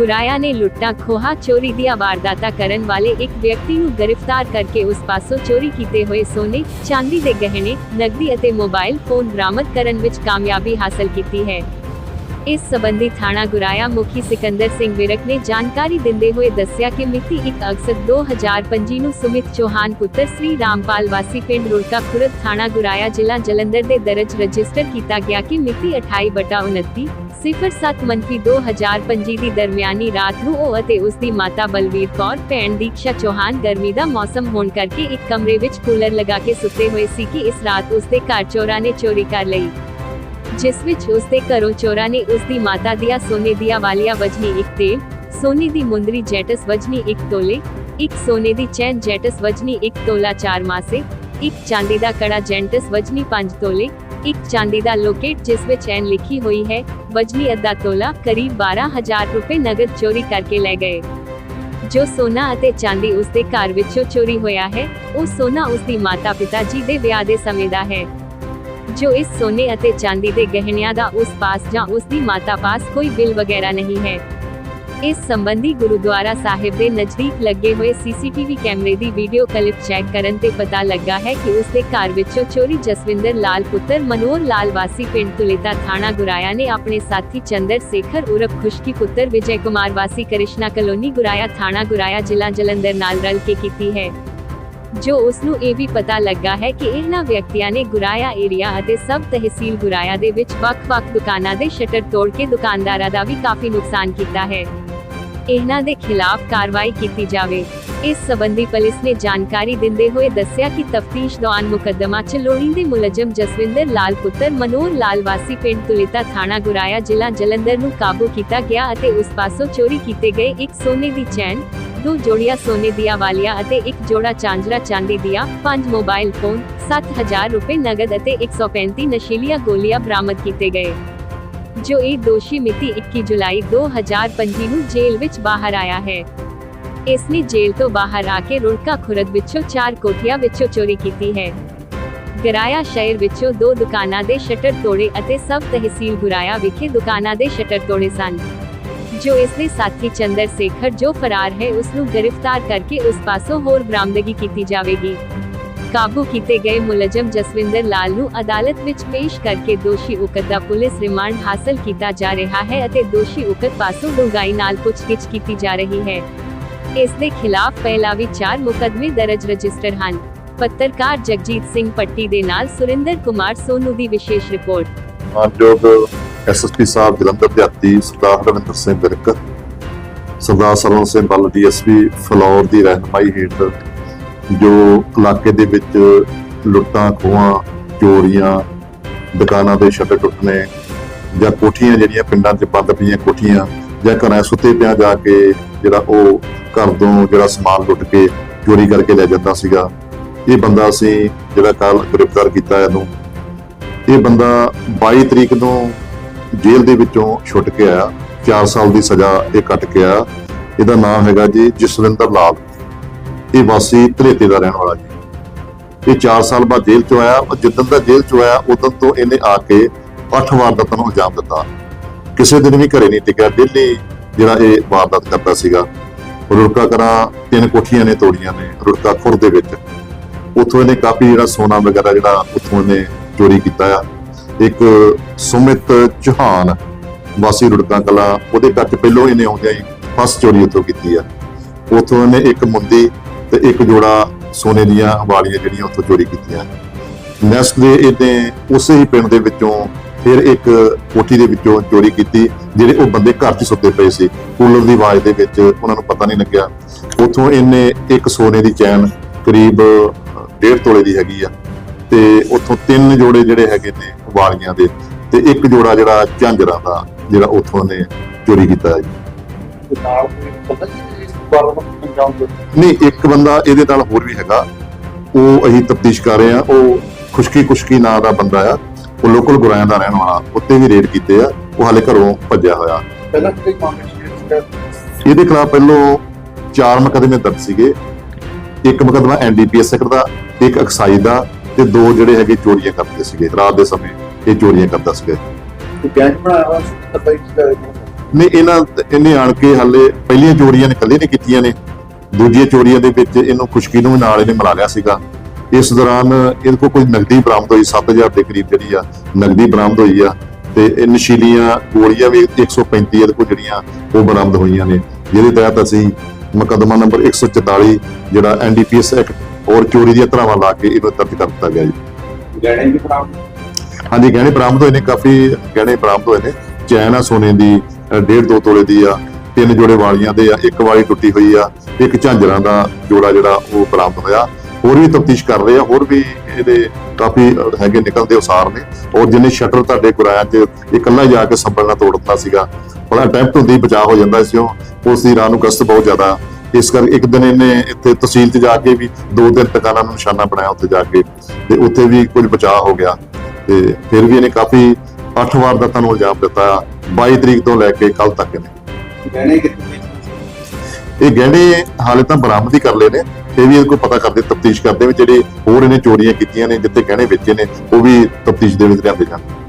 ਗੁਰਾਇਆ ਨੇ ਲੁੱਟਾਂ ਖੋਹਾ ਚੋਰੀ ਦੀਆਂ ਵਾਰਦਾਤਾਂ ਕਰਨ ਵਾਲੇ ਇੱਕ ਵਿਅਕਤੀ ਨੂੰ ਗ੍ਰਿਫਤਾਰ ਕਰਕੇ ਉਸ ਪਾਸੋਂ ਚੋਰੀ ਕੀਤੇ ਹੋਏ ਸੋਨੇ, ਚਾਂਦੀ ਦੇ ਗਹਿਣੇ, ਨਕਦੀ ਅਤੇ ਮੋਬਾਈਲ ਫੋਨ ਬਰਾਮਦ ਕਰਨ ਵਿੱਚ ਕਾਮਯਾਬੀ ਹਾਸਲ ਕੀਤੀ ਹੈ। ਇਸ ਸਬੰਧੀ ਥਾਣਾ ਗੁਰਾਇਆ ਮੁਖੀ ਸਿਕੰਦਰ ਸਿੰਘ ਵਿਰਕ ਨੇ ਜਾਣਕਾਰੀ ਦਿੰਦੇ ਹੋਏ ਦੱਸਿਆ ਕਿ ਮਿਤੀ 1 ਅਗਸਤ 2025 ਨੂੰ ਸੁਮਿਤ ਚੌਹਾਨ ਪੁੱਤਰ ਸ੍ਰੀ ਰਾਮਪਾਲ ਵਾਸੀ ਪਿੰਡ ਰੁੜਕਾ ਖੁਰਦ ਥਾਣਾ ਗੁਰਾਇਆ ਜ਼ਿਲ੍ਹਾ ਜਲੰਧਰ ਦੇ ਦਰਜ ਰਜਿਸਟਰ ਕੀਤਾ ਗਿਆ ਕਿ ਮਿਤੀ 28 ਬਟਾ 29 07 ਮੰਫੀ 2025 ਦੀ ਦਰਮਿਆਨੀ ਰਾਤ ਨੂੰ ਉਹ ਅਤੇ ਉਸ ਦੀ ਮਾਤਾ ਬਲਵੀਰ ਕੌਰ, ਭੈਣ ਦੀਕਸ਼ਾ ਚੌਹਾਨ ਗਰਮੀ ਦਾ ਮੌਸਮ ਹੋਣ ਕਰਕੇ ਇੱਕ ਕਮਰੇ ਵਿੱਚ ਕੂਲਰ ਲਗਾ ਕੇ ਸੁੱਤੇ ਹੋਏ ਸੀ ਕਿ ਇਸ ਰਾਤ ਉਸ ਦੇ ਘਰ ਚੋਰਾਂ ਨੇ ਚੋਰੀ ਕਰ ਲਈ। ਜਿਸ ਵਿੱਚ ਉਸ ਦੇ ਘਰੋਂ ਚੋਰਾਂ ਨੇ ਉਸ ਦੀ ਮਾਤਾ ਦੀਆਂ, ਸੋਨੇ ਦੀਆਂ ਵਾਲੀਆਂ ਵਜਨੀ ਇੱਕ ਤੇਲ ਸੋਨੇ ਦੀ ਮੁੰਦਰੀ ਜੈਟਸ ਵਜਨੀ ਇੱਕ ਤੋਲੇ, ਇੱਕ ਸੋਨੇ ਦੀ ਚੈਨ ਜੈਟਸ ਵਜਨੀ ਇੱਕ ਤੋਲਾ ਚਾਰ ਮਾਸੇ, ਇੱਕ ਚਾਂਦੀ ਦਾ ਕੜਾ ਜੈਂਟਸ ਵਜਨੀ 5 ਤੋਲੇ, ਇੱਕ ਚਾਂਦੀ ਦਾ ਲੋਕੇਟ ਜਿਸ ਵਿੱਚ ਐਨ ਲਿਖੀ ਹੋਈ ਹੈ, ਵਜਨੀ ਅੱਧਾ ਤੋਲਾ, ਕਰੀਬ 12000 ਰੁਪਏ ਨਗਦ ਚੋਰੀ ਕਰਕੇ ਲੈ ਗਏ। ਜੋ ਸੋਨਾ ਅਤੇ ਚਾਂਦੀ ਉਸ ਦੇ ਘਰ ਵਿੱਚੋਂ ਚੋਰੀ ਹੋਇਆ ਹੈ, ਉਹ ਸੋਨਾ ਉਸ ਦੀ ਮਾਤਾ ਪਿਤਾ ਜੀ ਦੇ ਵਿਆਹ ਦੇ ਸਮੇਂ ਦਾ ਹੈ। ਜੋ ਇਸ ਸੋਨੇ ਅਤੇ ਚਾਂਦੀ ਦੇ ਗਹਿਣਿਆਂ ਦਾ ਉਸ ਪਾਸ ਜਾਂ ਉਸ ਦੀ ਮਾਤਾ ਪਾਸ ਕੋਈ ਬਿੱਲ ਵਗੈਰਾ ਨਹੀਂ ਹੈ। ਇਸ ਸੰਬੰਧੀ ਗੁਰਦੁਆਰਾ ਸਾਹਿਬ ਦੇ ਨਜ਼ਦੀਕ ਲੱਗੇ ਹੋਏ ਸੀਸੀਟੀਵੀ ਕੈਮਰੇ ਦੀ ਵੀਡੀਓ ਕਲਿੱਪ ਚੈੱਕ ਕਰਨ ਤੇ ਪਤਾ ਲੱਗਾ ਹੈ ਕਿ ਉਸ ਦੇ ਘਰ ਵਿੱਚੋਂ ਚੋਰੀ ਜਸਵਿੰਦਰ ਲਾਲ ਪੁੱਤਰ ਮਨੋਹਰ ਲਾਲ ਵਾਸੀ ਪਿੰਡ ਤੁਲੇਤਾ ਥਾਣਾ ਗੁਰਾਇਆ ਨੇ ਆਪਣੇ ਸਾਥੀ ਚੰਦਰ ਸੇਖਰ ਉਰਫ ਖੁਸ਼ਕੀ ਪੁੱਤਰ ਵਿਜੇ ਕੁਮਾਰ ਵਾਸੀ ਕ੍ਰਿਸ਼ਨਾ ਕਲੋਨੀ ਗੁਰਾਇਆ ਥਾਣਾ ਗੁਰਾਇਆ ਜ਼ਿਲ੍ਹਾ ਜਲੰਧਰ ਨਾਲ ਰਲ ਕੇ ਕੀਤੀ ਹੈ। ਜੋ ਉਸ ਨੂੰ ਇਹ ਵੀ ਪਤਾ ਲੱਗਾ ਹੈ ਕਿ ਇਹਨਾਂ ਵਿਅਕਤੀਆਂ ਨੇ ਗੁਰਾਇਆ ਏਰੀਆ ਅਤੇ ਸਬ ਤਹਿਸੀਲ ਗੁਰਾਇਆ ਦੇ ਵਿੱਚ ਵੱਖ-ਵੱਖ ਦੁਕਾਨਾਂ ਦੇ ਸ਼ਟਰ ਤੋੜ ਕੇ ਦੁਕਾਨਦਾਰਾਂ ਦਾ ਵੀ ਕਾਫੀ ਨੁਕਸਾਨ ਕੀਤਾ ਹੈ। ਇਹਨਾਂ ਦੇ ਖਿਲਾਫ ਕਾਰਵਾਈ ਕੀਤੀ ਜਾਵੇ। ਇਸ ਸਬੰਧੀ ਪੁਲਿਸ ਨੇ ਜਾਣਕਾਰੀ ਦਿੰਦੇ ਹੋਏ ਦੱਸਿਆ ਕਿ ਤਫਤੀਸ਼ ਦੌਰਾਨ ਮੁਕੱਦਮਾ ਚ ਲੋੜੀਂਦੇ ਮੁਲਜ਼ਮ ਜਸਵਿੰਦਰ ਲਾਲ ਪੁੱਤਰ ਮਨੋਹਰ ਲਾਲ ਵਾਸੀ ਪਿੰਡ ਤੁਲਿਤਾ ਥਾਣਾ ਗੁਰਾਇਆ ਜ਼ਿਲ੍ਹਾ ਜਲੰਧਰ ਨੂੰ ਕਾਬੂ ਕੀਤਾ ਗਿਆ ਅਤੇ ਉਸ ਪਾਸੋਂ ਚੋਰੀ ਕੀਤੇ ਗਏ ਇੱਕ ਸੋਨੇ ਦੀ ਚੈਨ ਦੋ ਜੋੜੀਆਂ ਸੋਨੇ ਦੀਆਂ ਵਾਲੀਆਂ ਅਤੇ ਇੱਕ ਜੋੜਾ ਚਾਂਜਰਾ ਚਾਂਦੀ ਦੀਆਂ ਪੰਜ ਮੋਬਾਈਲ ਫੋਨ 7000 ਰੁਪਏ ਨਗਦ ਅਤੇ 135 ਨਸ਼ੀਲੀਆਂ ਗੋਲੀਆਂ ਬਰਾਮਦ ਕੀਤੇ ਗਏ। ਜੋ ਇਹ ਦੋਸ਼ੀ ਮਿਤੀ 21 ਜੁਲਾਈ 2025 ਨੂੰ ਜੇਲ੍ਹ ਵਿੱਚ ਬਾਹਰ ਆਇਆ ਹੈ। ਇਸ ਨੇ ਜੇਲ੍ਹ ਤੋਂ ਬਾਹਰ ਆ ਕੇ ਰੁੜਕਾ ਖੁਰਦ ਵਿੱਚੋਂ ਚਾਰ ਕੋਠੀਆਂ ਵਿੱਚੋਂ ਚੋਰੀ ਕੀਤੀ ਹੈ। ਗਰਾਇਆ ਸ਼ਹਿਰ ਵਿੱਚੋਂ ਦੋ ਦੁਕਾਨਾਂ ਦੇ ਸ਼ਟਰ ਤੋੜੇ ਅਤੇ ਸਬ ਤਹਿਸੀਲ ਗੁਰਾਇਆ ਵਿਖੇ ਦੁਕਾਨਾਂ ਦੇ ਸ਼ਟਰ ਤੋੜੇ ਸਨ। ਜੋ ਇਸ ਦੇ ਸਾਥੀ ਚੰਦਰ ਸੇਖਰ ਜੋ ਫਰਾਰ ਹੈ, ਉਸ ਨੂੰ ਗ੍ਰਿਫਤਾਰ ਕਰਕੇ ਉਸ ਪਾਸੋਂ ਹੋਰ ਬਰਾਮਦਗੀ ਕੀਤੀ ਜਾਵੇਗੀ। ਕਾਬੂ ਕੀਤੇ ਗਏ ਮੁਲਜ਼ਮ ਜਸਵਿੰਦਰ ਲਾਲ ਨੂੰ ਅਦਾਲਤ ਵਿੱਚ ਪੇਸ਼ ਕਰਕੇ ਦੋਸ਼ੀ ਉਕਤ ਦਾ ਪੁਲਿਸ ਰਿਮਾਂਡ ਹਾਸਲ ਕੀਤਾ ਜਾ ਰਿਹਾ ਹੈ ਅਤੇ ਦੋਸ਼ੀ ਉਕਤ ਪਾਸੋਂ ਡੂੰਘਾਈ ਨਾਲ ਪੁੱਛਗਿੱਛ ਕੀਤੀ ਜਾ ਰਹੀ ਹੈ। ਇਸ ਦੇ ਖਿਲਾਫ ਪਹਿਲਾਂ ਵੀ ਚਾਰ ਮੁਕੱਦਮੇ ਦਰਜ ਰਜਿਸਟਰ ਹਨ। ਪੱਤਰਕਾਰ ਜਗਜੀਤ ਸਿੰਘ ਪੱਟੀ ਦੇ ਨਾਲ ਸੁਰਿੰਦਰ ਕੁਮਾਰ ਸੋਨੂ ਦੀ ਵਿਸ਼ੇਸ਼ ਰਿਪੋਰਟ। ਮਾਨਯੋਗ ਐਸਐਸਪੀ ਸਾਹਿਬ, ਜਲੰਧਰ ਦੇ ਸਰਦਾਰ ਰਵਿੰਦਰ ਸਿੰਘ ਵਿਰਕ ਸਰਦਾਰ ਸਰਵਨ ਸਿੰਘ ਬੱਲ, ਡੀਐਸਪੀ ਫਲੌਰ ਦੀ ਰਹਿਨਮਾਈ ਹੇਠ ਜੋ ਇਲਾਕੇ ਦੇ ਵਿੱਚ ਲੁੱਟਾਂ, ਖੋਹਾਂ, ਚੋਰੀਆਂ, ਦੁਕਾਨਾਂ ਦੇ ਸ਼ਟਰ ਟੁੱਟਣੇ ਜਾਂ ਕੋਠੀਆਂ ਜਿਹੜੀਆਂ ਪਿੰਡਾਂ 'ਚ ਬੰਦ ਪਈਆਂ ਕੋਠੀਆਂ ਜਾਂ ਘਰਾਂ ਸੁੱਤੇ ਪਿਆ ਜਾ ਕੇ ਜਿਹੜਾ ਉਹ ਘਰ ਤੋਂ ਜਿਹੜਾ ਸਮਾਨ ਲੁੱਟ ਕੇ ਚੋਰੀ ਕਰਕੇ ਲੈ ਜਾਂਦਾ ਸੀਗਾ, ਇਹ ਬੰਦਾ ਅਸੀਂ ਜਿਹੜਾ ਕੱਲ ਗ੍ਰਿਫਤਾਰ ਕੀਤਾ ਇਹਨੂੰ। ਇਹ ਬੰਦਾ 22 ਤਰੀਕ ਨੂੰ ਜੇਲ੍ਹ ਦੇ ਵਿੱਚੋਂ ਛੁੱਟ ਕੇ ਆਇਆ। 4 ਸਾਲ ਦੀ ਸਜ਼ਾ ਇਹ ਕੱਟ ਕੇ ਆਇਆ। ਇਹਦਾ ਨਾਮ ਹੈਗਾ ਜੀ ਜਸਵਿੰਦਰ ਲਾਲ। ਇਹ ਵਾਸੀ ਧਰੇਤੇ ਦਾ ਰਹਿਣ ਵਾਲਾ ਜੀ। ਇਹ 4 ਸਾਲ ਬਾਅਦ ਜੇਲ੍ਹ ਚੋਂ ਆਇਆ ਉਹ ਜਿੱਦਣ ਦਾ ਜੇਲ੍ਹ ਚੋਂ ਆਇਆ, ਉਦੋਂ ਤੋਂ ਇਹਨੇ ਆ ਕੇ 8 ਵਾਰਦਾਤਾਂ ਨੂੰ ਅੰਜਾਮ ਦਿੱਤਾ। ਕਿਸੇ ਦਿਨ ਵੀ ਘਰੇ ਨਹੀਂ ਟਿਕਿਆ। ਡੇਲੀ ਜਿਹੜਾ ਇਹ ਵਾਰਦਾਤ ਕਰਦਾ ਸੀਗਾ। ਰੁੜਕਾ ਕਰਾਂ, ਤਿੰਨ ਕੋਠੀਆਂ ਨੇ ਤੋੜੀਆਂ ਨੇ ਰੁੜਕਾ ਖੁਰ ਦੇ ਵਿੱਚ। ਉੱਥੋਂ ਇਹਨੇ ਕਾਫੀ ਜਿਹੜਾ ਸੋਨਾ ਵਗੈਰਾ ਜਿਹੜਾ ਉੱਥੋਂ ਇਹਨੇ ਚੋਰੀ ਕੀਤਾ ਆ। ਇੱਕ ਸੁਮਿਤ ਚੌਹਾਨ ਵਾਸੀ ਰੁੜਕਾਂ ਕਲਾ, ਉਹਦੇ ਘਰ ਚ ਪਹਿਲੋਂ ਇਹਨੇ ਆਉਂਦਿਆਂ ਹੀ ਫਸਟ ਚੋਰੀ ਉੱਥੋਂ ਕੀਤੀ ਆ। ਉੱਥੋਂ ਇਹਨੇ ਇੱਕ ਮੁੰਦੀ ਤੇ ਇੱਕ ਜੋੜਾ ਸੋਨੇ ਦੀਆਂ ਵਾਲੀਆਂ ਜਿਹੜੀਆਂ ਉੱਥੋਂ ਚੋਰੀ ਕੀਤੀਆਂ। ਨੈਸਟ ਦੇ ਇਹਨੇ ਉਸੇ ਹੀ ਪਿੰਡ ਦੇ ਵਿੱਚੋਂ ਫਿਰ ਇੱਕ ਕੋਠੀ ਦੇ ਵਿੱਚੋਂ ਚੋਰੀ ਕੀਤੀ, ਜਿਹੜੇ ਉਹ ਬੰਦੇ ਘਰ 'ਚ ਸੁੱਤੇ ਪਏ ਸੀ। ਕੂਲਰ ਦੀ ਆਵਾਜ਼ ਦੇ ਵਿੱਚ ਉਹਨਾਂ ਨੂੰ ਪਤਾ ਨਹੀਂ ਲੱਗਿਆ। ਉੱਥੋਂ ਇਹਨੇ ਇੱਕ ਸੋਨੇ ਦੀ ਚੈਨ ਕਰੀਬ 1.5 ਤੋਲੇ ਦੀ ਹੈਗੀ ਆ। ਤੇ ਉੱਥੋਂ ਤਿੰਨ ਜੋੜੇ ਜਿਹੜੇ ਹੈਗੇ ਨੇ ਵਾਲੀਆਂ ਦੇ ਤੇ ਇੱਕ ਜੋੜਾ ਜਿਹੜਾ ਝਾਂਜਰਾਂ ਦਾ ਜਿਹੜਾ ਉੱਥੋਂ ਨੇ ਚੋਰੀ ਕੀਤਾ ਹੈ ਜੀ। ਤੇ ਨਾਲ ਕੋਈ ਪਤਾ ਨਹੀਂ ਇਸ ਬਾਰੇ ਨੂੰ ਅੰਜਾਮ ਦੇ ਨਹੀਂ ਇੱਕ ਬੰਦਾ ਇਹਦੇ ਨਾਲ ਹੋਰ ਵੀ ਹੈਗਾ। ਉਹ ਅਸੀਂ ਤਫਤੀਸ਼ ਕਰ ਰਹੇ ਆ ਉਹ ਖੁਸ਼ਕੀ ਖੁਸ਼ਕੀ ਨਾਂ ਦਾ ਬੰਦਾ ਆ। ਉਹ ਲੋਕਲ ਗੁਰਾਇਆਂ ਦਾ ਰਹਿਣ ਵਾਲਾ। ਉੱਤੇ ਵੀ ਰੇਡ ਕੀਤੇ ਆ। ਉਹ ਹਾਲੇ ਘਰੋਂ ਭੱਜਿਆ ਹੋਇਆ। ਪਹਿਲਾਂ ਕਿਤੇ ਮਾਮਲੇ ਇਹਦੇ ਖਿਲਾਫ ਪਹਿਲੋਂ ਚਾਰ ਮੁਕੱਦਮੇ ਦਰਜ ਸੀਗੇ। ਇੱਕ ਮੁਕੱਦਮਾ ਐਨਡੀਪੀਐਸ ਸੈਕਟਰ ਦਾ ਇੱਕ ਐਕਸਾਈਜ਼ ਦਾ ਤੇ ਦੋ ਜਿਹੜੇ ਹੈਗੇ ਚੋਰੀਆਂ ਕਰਦੇ ਸੀਗੇ ਰਾਤ ਦੇ ਸਮੇਂ ਇਹ ਚੋਰੀਆਂ ਕਰਦਾ ਸੀਗਾ। ਤੇ ਗੈਂਗ ਬਣਾਇਆ ਹੋਇਆ ਸੀ ਨਹੀਂ ਨੇ ਇਹਨਾਂ ਇਹਨੇ ਆਣ ਕੇ ਹਾਲੇ ਪਹਿਲੀਆਂ ਚੋਰੀਆਂ ਨੇ ਕੱਲੇ ਨੇ ਕੀਤੀਆਂ ਨੇ। ਦੂਜੀਆਂ ਚੋਰੀਆਂ ਦੇ ਵਿੱਚ ਇਹਨੂੰ ਖੁਸ਼ਕੀ ਨੂੰ ਵੀ ਨਾਲ ਇਹਨੇ ਮਿਲਾ ਲਿਆ ਸੀਗਾ। ਇਸ ਦੌਰਾਨ ਇਹਦੇ ਕੋਲ ਕੋਈ ਨਗਦੀ ਬਰਾਮਦ ਹੋਈ 7000 ਦੇ ਕਰੀਬ ਜਿਹੜੀ ਆ ਨਗਦੀ ਬਰਾਮਦ ਹੋਈ ਆ। ਤੇ ਇਹ ਨਸ਼ੀਲੀਆਂ ਗੋਲੀਆਂ ਵੀ 135 ਇਹਦੇ ਕੋਲ ਜਿਹੜੀਆਂ ਉਹ ਬਰਾਮਦ ਹੋਈਆਂ ਨੇ। ਜਿਹਦੇ ਤਹਿਤ ਅਸੀਂ ਮੁਕੱਦਮਾ ਨੰਬਰ 144 ਜਿਹੜਾ ਐਨਡੀਪੀਐਸ ਐਕਟ ਔਰ ਚੋਰੀ ਦੀਆਂ ਧਾਰਾਵਾਂ ਲਾ ਕੇ ਇਹਨੂੰ ਦਰਜ ਕਰ ਦਿੱਤਾ ਗਿਆ ਜੀ। ਗਹਿਣੇ ਵੀ ਬਰਾਮਦ ਹਾਂਜੀ ਗਹਿਣੇ ਬਰਾਮਦ ਹੋਏ ਨੇ ਕਾਫੀ ਗਹਿਣੇ ਬਰਾਮਦ ਹੋਏ ਨੇ। ਚੈਨ ਆ ਸੋਨੇ ਦੀ ਅ, ਡੇਢ ਦੋ ਤੋਲੇ ਦੀ ਆ ਤਿੰਨ ਜੋੜੇ ਵਾਲੀਆਂ ਦੇ ਆ ਇੱਕ ਵਾਲੀ ਟੁੱਟੀ ਹੋਈ ਆ ਇੱਕ ਝਾਂਜਰਾਂ ਦਾ ਜੋੜਾ ਜਿਹੜਾ ਉਹ ਬਰਾਮਦ ਹੋਇਆ। ਹੋਰ ਵੀ ਤਫਤੀਸ਼ ਕਰ ਰਹੇ ਆ ਹੋਰ ਵੀ ਇਹਦੇ ਕਾਫੀ ਹੈਗੇ ਨਿਕਲਦੇ ਉਸਾਰ ਨੇ। ਔਰ ਜਿੰਨੇ ਸ਼ਟਰ ਤੁਹਾਡੇ ਗੁਰਾਇਆ 'ਚ ਇਹ ਇਕੱਲਾ ਜਾ ਕੇ ਸੰਭਲ ਨਾਲ ਤੋੜ ਦਿੱਤਾ ਸੀਗਾ। ਬੜਾ ਅਟੈਂਪਟ ਹੁੰਦੀ ਬਚਾਅ ਹੋ ਜਾਂਦਾ ਸੀ ਉਹ। ਉਸ ਦੀ ਰਾਹ ਨੂੰ ਗਸਤ ਬਹੁਤ ਜ਼ਿਆਦਾ ਇਸ ਕਰਕੇ ਇੱਕ ਦਿਨ ਇਹਨੇ ਇੱਥੇ ਤਹਿਸੀਲ 'ਚ ਜਾ ਕੇ ਵੀ ਦੋ ਤਿੰਨ ਟਿਕਾਣਾ ਨੂੰ ਨਿਸ਼ਾਨਾ ਬਣਾਇਆ ਉੱਥੇ ਜਾ ਕੇ ਤੇ ਉੱਥੇ ਵੀ ਕੁਝ ਬਚਾਅ ਹੋ ਗਿਆ ਤੇ ਫਿਰ ਵੀ ਇਹਨੇ ਕਾਫੀ 8 ਵਾਰ ਦਾ ਤੁਹਾਨੂੰ ਇਲਜ਼ਾਮ ਦਿੱਤਾ 22 ਤਰੀਕ ਤੋਂ ਲੈ ਕੇ ਕੱਲ ਤੱਕ ਨੇ ਗਹਿਣੇ ਕਿੱਥੇ ਇਹ ਗਹਿਣੇ ਹਾਲੇ ਤਾਂ ਬਰਾਮਦ ਹੀ ਕਰ ਲਏ ਨੇ ਇਹ ਵੀ ਕੋਲ ਪਤਾ ਕਰਦੇ ਤਫਤੀਸ਼ ਕਰਦੇ ਵੀ ਜਿਹੜੇ ਹੋਰ ਇਹਨੇ ਚੋਰੀਆਂ ਕੀਤੀਆਂ ਨੇ ਜਿੱਥੇ ਗਹਿਣੇ ਵੇਚੇ ਨੇ ਉਹ ਵੀ ਤਫਤੀਸ਼ ਦੇ ਵਿੱਚ ਲਿਆਂਦੇ ਜਾਣ